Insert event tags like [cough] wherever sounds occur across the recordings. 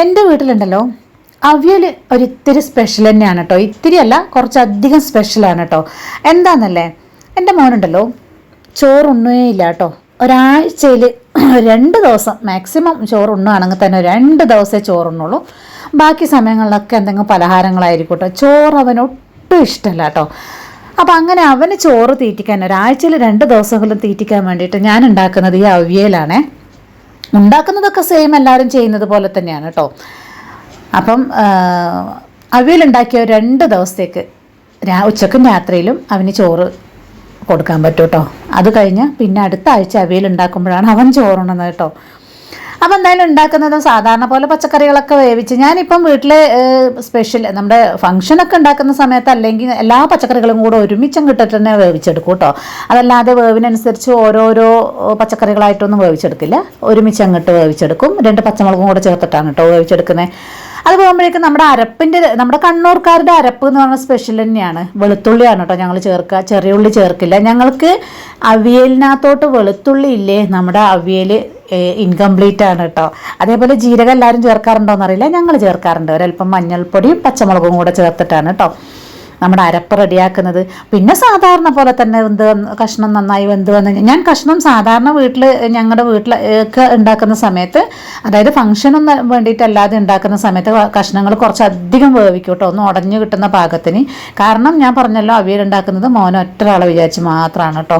എന്റെ വീട്ടിലുണ്ടല്ലോ അവിയൽ ഒരിത്തിരി സ്പെഷ്യൽ തന്നെയാണ് കേട്ടോ ഇത്തിരി അല്ല കുറച്ചധികം സ്പെഷ്യലാണ് കേട്ടോ എന്താണെന്നല്ലേ എന്റെ മോനുണ്ടല്ലോ ചോറുണ്ണേ ഇല്ല കേട്ടോ ഒരാഴ്ചയിൽ [clears throat] രണ്ട് ദിവസം മാക്സിമം ചോറുണ്ണുകയാണെങ്കിൽ തന്നെ രണ്ട് ദിവസമേ ചോറുണ്ണുള്ളൂ. ബാക്കി സമയങ്ങളിലൊക്കെ എന്തെങ്കിലും പലഹാരങ്ങളായിരിക്കും കേട്ടോ ചോറ് അവന് ഒട്ടും ഇഷ്ടമല്ല കേട്ടോ അപ്പോൾ അങ്ങനെ അവന് ചോറ് തീറ്റിക്കാൻ ഒരാഴ്ചയിൽ രണ്ട് ദിവസമെങ്കിലും തീറ്റിക്കാൻ വേണ്ടിയിട്ട് ഞാൻ ഉണ്ടാക്കുന്നത് ഈ അവിയലാണേ. ഉണ്ടാക്കുന്നതൊക്കെ സെയിം എല്ലാവരും ചെയ്യുന്നത് പോലെ തന്നെയാണ് കേട്ടോ അപ്പം അവിയലുണ്ടാക്കിയ രണ്ട് ദിവസത്തേക്ക് രാ ഉച്ചക്കും രാത്രിയിലും അവന് ചോറ് കൊടുക്കാൻ പറ്റും കേട്ടോ അത് കഴിഞ്ഞ് പിന്നെ അടുത്ത ആഴ്ച അവിയൽ ഉണ്ടാക്കുമ്പോഴാണ് അവൻ ചോറുണ്ണുന്നത് കേട്ടോ അപ്പം എന്തായാലും ഉണ്ടാക്കുന്നത് സാധാരണ പോലെ പച്ചക്കറികളൊക്കെ വേവിച്ച് ഞാനിപ്പം വീട്ടിൽ സ്പെഷ്യൽ നമ്മുടെ ഫംഗ്ഷനൊക്കെ ഉണ്ടാക്കുന്ന സമയത്ത് അല്ലെങ്കിൽ എല്ലാ പച്ചക്കറികളും കൂടെ ഒരുമിച്ച് കിട്ടിട്ട് തന്നെ വേവിച്ചെടുക്കും കേട്ടോ അതല്ലാതെ വേവിനനുസരിച്ച് ഓരോരോ പച്ചക്കറികളായിട്ടൊന്നും വേവിച്ചെടുക്കില്ല. ഒരുമിച്ച് അങ്ങോട്ട് വേവിച്ചെടുക്കും. രണ്ട് പച്ചമുളകും കൂടെ ചേർത്തിട്ടാണ് കേട്ടോ വേവിച്ചെടുക്കുന്നത് അത് പോകുമ്പോഴേക്കും നമ്മുടെ അരപ്പിന്റെ നമ്മുടെ കണ്ണൂർക്കാരുടെ അരപ്പ് എന്ന് പറഞ്ഞ സ്പെഷ്യൽ തന്നെയാണ്. വെളുത്തുള്ളിയാണ് കേട്ടോ ഞങ്ങൾ ചേർക്കുക ചെറിയ ഉള്ളി ചേർക്കില്ല. ഞങ്ങൾക്ക് അവിയലിനകത്തോട്ട് വെളുത്തുള്ളി ഇല്ലേ? നമ്മുടെ അവിയൽ ഇൻകംപ്ലീറ്റ് ആണ് കേട്ടോ അതേപോലെ ജീരകം എല്ലാവരും ചേർക്കാറുണ്ടോ എന്നറിയില്ല ഞങ്ങൾ ചേർക്കാറുണ്ട്. ഒരല്പം മഞ്ഞൾപ്പൊടിയും പച്ചമുളകും കൂടെ ചേർത്തിട്ടാണ് കേട്ടോ നമ്മുടെ അരപ്പ് റെഡിയാക്കുന്നത്. പിന്നെ സാധാരണ പോലെ തന്നെ വെന്ത് കഷ്ണം നന്നായി വെന്ത് വന്ന് ഞാൻ കഷ്ണം സാധാരണ വീട്ടിൽ ഞങ്ങളുടെ വീട്ടിൽ ഒക്കെ ഉണ്ടാക്കുന്ന സമയത്ത് അതായത് ഫംഗ്ഷനൊന്നും വേണ്ടിയിട്ടല്ലാതെ ഉണ്ടാക്കുന്ന സമയത്ത് കഷ്ണങ്ങൾ കുറച്ചധികം വേവിക്കും കേട്ടോ ഒന്ന് ഉടഞ്ഞു കിട്ടുന്ന പാകത്തിന്. കാരണം ഞാൻ പറഞ്ഞല്ലോ അവിയൽ ഉണ്ടാക്കുന്നത് മോനെ ഒരാളെ വിചാരിച്ച് മാത്രമാണ് കേട്ടോ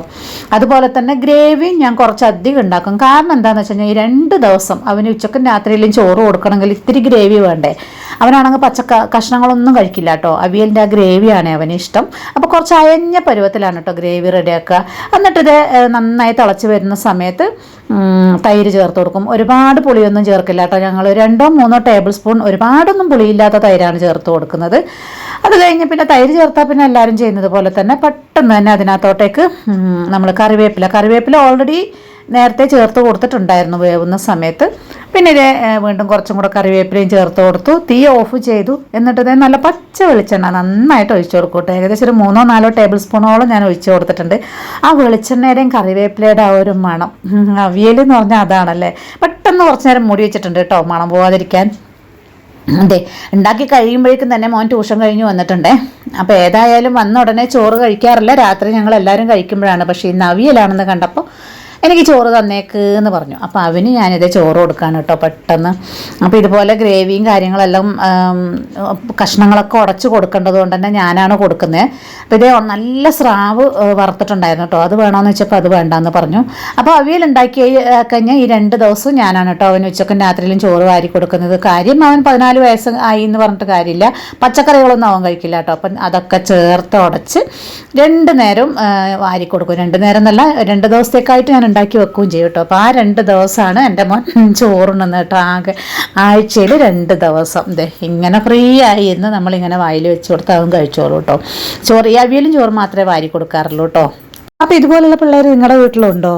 അതുപോലെ തന്നെ ഗ്രേവി ഞാൻ കുറച്ചധികം ഉണ്ടാക്കും. കാരണം എന്താണെന്ന് വെച്ച് കഴിഞ്ഞാൽ ഈ രണ്ട് ദിവസം അവന് ഉച്ചക്കും രാത്രിയിലും ചോറ് കൊടുക്കണമെങ്കിൽ ഇത്തിരി ഗ്രേവി വേണ്ടേ. അവനാണെങ്കിൽ പച്ച കഷ്ണങ്ങളൊന്നും കഴിക്കില്ല കേട്ടോ. അവിയലിന്റെ ആ ഗ്രേവിയാണ് അവന് ഇഷ്ടം. അപ്പോൾ കുറച്ച് അയഞ്ഞ പരുവത്തിലാണ് കേട്ടോ ഗ്രേവി റെഡിയാക്കുക. എന്നിട്ടിത് നന്നായി തിളച്ച് വരുന്ന സമയത്ത് തൈര് ചേർത്ത് കൊടുക്കും. ഒരുപാട് പുളിയൊന്നും ചേർക്കില്ല കേട്ടോ ഞങ്ങൾ രണ്ടോ മൂന്നോ ടേബിൾ സ്പൂൺ ഒരുപാടൊന്നും പുളിയില്ലാത്ത തൈരാണ് ചേർത്ത് കൊടുക്കുന്നത്. അത് കഴിഞ്ഞ് പിന്നെ തൈര് ചേർത്താൽ പിന്നെ എല്ലാവരും ചെയ്യുന്നത് പോലെ തന്നെ പെട്ടെന്ന് തന്നെ അതിനകത്തോട്ടേക്ക് നമ്മൾ കറിവേപ്പില. കറിവേപ്പില ഓൾറെഡി നേരത്തെ ചേർത്ത് കൊടുത്തിട്ടുണ്ടായിരുന്നു വേവുന്ന സമയത്ത്. പിന്നെ ഇത് വീണ്ടും കുറച്ചും കൂടെ കറിവേപ്പിലയും ചേർത്ത് കൊടുത്തു. തീ ഓഫ് ചെയ്തു. എന്നിട്ട് ഇതേ നല്ല പച്ച വെളിച്ചെണ്ണ നന്നായിട്ട് ഒഴിച്ചു കൊടുക്കട്ടെ ഏകദേശം ഒരു മൂന്നോ നാലോ ടേബിൾ സ്പൂണോളം ഞാൻ ഒഴിച്ചു കൊടുത്തിട്ടുണ്ട്. ആ വെളിച്ചെണ്ണയുടെയും കറിവേപ്പിലയുടെ ആ ഒരു മണം അവിയൽ എന്ന് പറഞ്ഞാൽ അതാണല്ലേ? പെട്ടെന്ന് കുറച്ച് നേരം മൂടി വെച്ചിട്ടുണ്ട് കേട്ടോ മണം പോകാതിരിക്കാൻ അതെ ഉണ്ടാക്കി കഴിയുമ്പോഴേക്കും തന്നെ മോൻ ട്യൂഷൻ കഴിഞ്ഞ് വന്നിട്ടുണ്ടേ. അപ്പോൾ ഏതായാലും വന്ന ഉടനെ ചോറ് കഴിക്കാറില്ല. രാത്രി ഞങ്ങൾ എല്ലാവരും കഴിക്കുമ്പോഴാണ്. പക്ഷേ ഇന്ന് അവിയലാണെന്ന് കണ്ടപ്പോൾ എനിക്ക് ചോറ് തന്നേക്ക് എന്ന് പറഞ്ഞു. അപ്പോൾ അവന് ഞാനിത് ചോറ് കൊടുക്കാൻ കേട്ടോ പെട്ടെന്ന്. അപ്പോൾ ഇതുപോലെ ഗ്രേവിയും കാര്യങ്ങളെല്ലാം കഷ്ണങ്ങളൊക്കെ ഉടച്ച് കൊടുക്കേണ്ടത് കൊണ്ട് തന്നെ ഞാനാണ് കൊടുക്കുന്നത് അപ്പോൾ ഇതേ നല്ല സ്രാവ് വറുത്തിട്ടുണ്ടായിരുന്നു കേട്ടോ. അത് വേണമെന്ന് വെച്ചപ്പോൾ അത് വേണ്ടാന്ന് പറഞ്ഞു. അപ്പോൾ അവിയൽ ഉണ്ടാക്കി കഴിഞ്ഞാൽ ഈ രണ്ട് ദിവസവും ഞാനാണ് കേട്ടോ അവന് ഉച്ചക്കും രാത്രിയിലും ചോറ് വാരി കൊടുക്കുന്നത്. കാര്യം അവൻ പതിനാല് വയസ്സ് ആയി എന്ന് പറഞ്ഞിട്ട് കാര്യമില്ല. പച്ചക്കറികളൊന്നും അവൻ കഴിക്കില്ല കേട്ടോ. അപ്പം അതൊക്കെ ചേർത്ത് ഉടച്ച് രണ്ട് നേരം വാരി കൊടുക്കും. രണ്ട് നേരം എന്നല്ല രണ്ട് ദിവസത്തേക്കായിട്ട് ഞാൻ ഉണ്ടാക്കി വെക്കുകയും ചെയ്യും കേട്ടോ. അപ്പോൾ ആ രണ്ട് ദിവസമാണ് എന്റെ മോൻ ചോറുണ്ടെന്ന് കേട്ടോ. ആകെ ആഴ്ചയിൽ രണ്ട് ദിവസം. ഇതേ ഇങ്ങനെ ഫ്രീ ആയി എന്ന് നമ്മളിങ്ങനെ വായിൽ വെച്ച് കൊടുത്ത് അതും കഴിച്ചോളൂ കേട്ടോ. ചോറ് ഈ അവിയലും ചോറ് മാത്രമേ വാരി കൊടുക്കാറുള്ളൂ കേട്ടോ. അപ്പോൾ ഇതുപോലുള്ള പിള്ളേർ നിങ്ങളുടെ വീട്ടിലുണ്ടോ?